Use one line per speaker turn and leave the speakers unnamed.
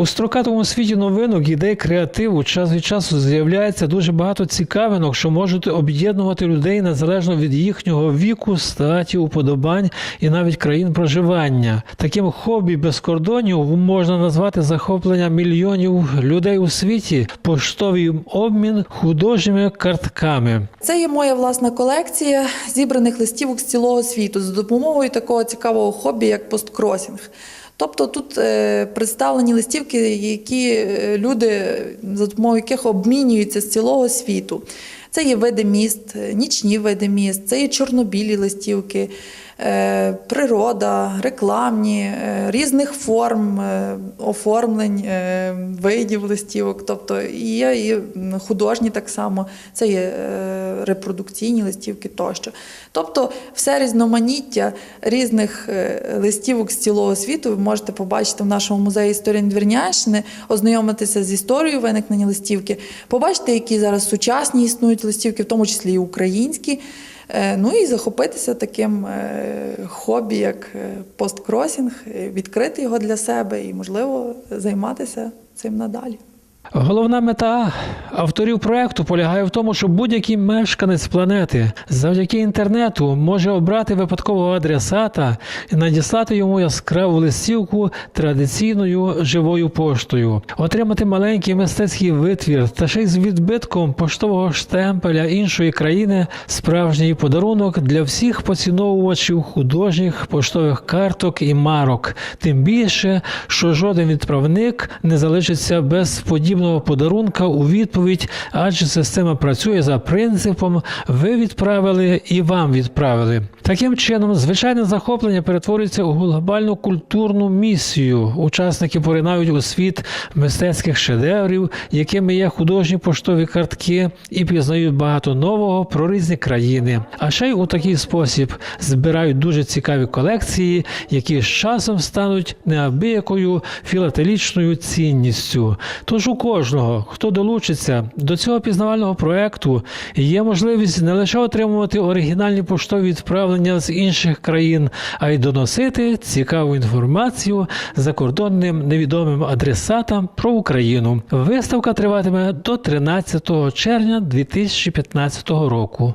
У строкатому світі новинок, ідей креативу час від часу з'являється дуже багато цікавинок, що можуть об'єднувати людей незалежно від їхнього віку, статі, уподобань і навіть країн проживання. Таким хобі без кордонів можна назвати захоплення мільйонів людей у світі, поштовий обмін художніми картками.
Це є моя власна колекція зібраних листівок з цілого світу за допомогою такого цікавого хобі, як посткросінг. Тобто тут е, представлені листівки, які е, люди за допомогою яких обмінюються з цілого світу. Це є види міст, е, нічні види міст, це є чорнобілі листівки, природа, рекламні, різних форм, оформлень, видів листівок. Тобто є і художні так само, це є репродукційні листівки тощо. Тобто все різноманіття різних е, листівок з цілого світу ви можете побачити в нашому музеї історії Надвірнящини, ознайомитися з історією виникнення листівки, побачити, які зараз сучасні існують листівки, в тому числі і українські. Е, Ну і захопитися таким е, хобі, як посткросінг, відкрити його для себе і, можливо, займатися цим надалі.
Головна мета авторів проекту полягає в тому, що будь-який мешканець планети завдяки інтернету може обрати випадкового адресата і надіслати йому яскраву листівку традиційною живою поштою, отримати маленький мистецький витвір та ще й з відбитком поштового штемпеля іншої країни справжній подарунок для всіх поціновувачів художніх поштових карток і марок. Тим більше, що жоден відправник не залишиться без подібного подарунка у відповідь, адже система працює за принципом ви відправили і вам відправили. Таким чином, звичайне захоплення перетворюється у глобальну культурну місію. Учасники поринають у світ мистецьких шедеврів, якими є художні поштові картки, і пізнають багато нового про різні країни. А ще й у такий спосіб збирають дуже цікаві колекції, які з часом стануть неабиякою філателічною цінністю. Тож у кожного, хто долучиться до цього пізнавального проекту, є можливість не лише отримувати оригінальні поштові відправлення з інших країн, а й доносити цікаву інформацію закордонним невідомим адресатам про Україну. Виставка триватиме до 13 червня 2015 року.